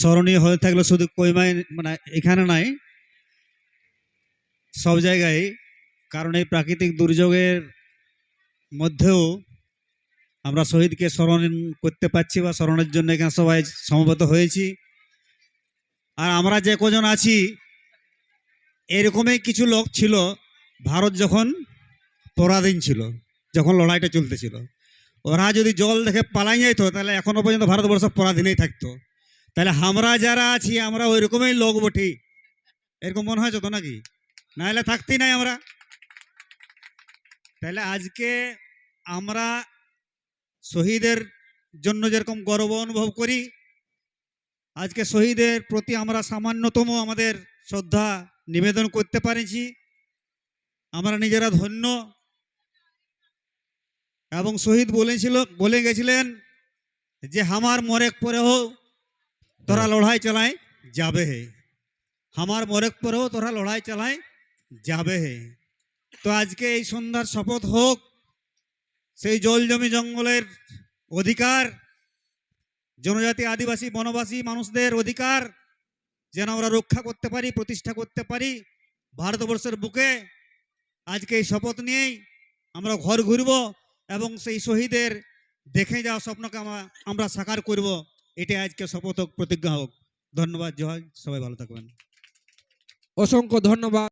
স্মরণীয় হয়ে থাকলে শুধু কইমায় মানে এখানে নাই, সব জায়গায়, কারণ এই প্রাকৃতিক দুর্যোগের মধ্যেও আমরা শহীদকে স্মরণ করতে পারছি বা স্মরণের জন্য এখানে সবাই সমবেত হয়েছি। আর আমরা যে কজন আছি, এরকমই কিছু লোক ছিল, ভারত যখন পরাধীন ছিল, যখন লড়াইটা চলতেছিল, ওরা যদি জল দেখে পালাই যাইতো, তাহলে এখনও পর্যন্ত ভারতবর্ষ পরাধীনেই থাকতো। তাহলে আমরা যারা আছি, আমরা ওই রকমই লোক বটি। এরকম মনে হয় যত নাকি? নাহলে থাকতেই নাই আমরা। তাহলে আজকে আমরা শহীদের জন্য যেরকম গর্ব অনুভব করি, আজকে শহীদের প্রতি আমরা সামান্যতম আমাদের শ্রদ্ধা নিবেদন করতে পারেছি। আমরা নিজেরা ধন্য। এবং শহীদ বলেছিল, বলে গেছিলেন যে হামার মরেক পরে হোক তোরা লড়াই চালায় যাবে হে আমার মরেক পরেও তোরা লড়াই চালায় যাবে হে তো আজকে এই সন্ধ্যার শপথ হোক সেই জল জমি জঙ্গলের অধিকার জনজাতি আদিবাসী বনবাসী মানুষদের অধিকার যেন আমরা রক্ষা করতে পারি প্রতিষ্ঠা করতে পারি ভারতবর্ষের বুকে আজকে এই শপথ নিয়েই আমরা ঘর ঘুরব এবং সেই শহীদের দেখে যাওয়া স্বপ্নকে আমরা আমরা সাকার করব এটাই আজকে শপথ হোক প্রতিজ্ঞা হোক ধন্যবাদ জয় সবাই ভালো থাকবেন অসংখ্য ধন্যবাদ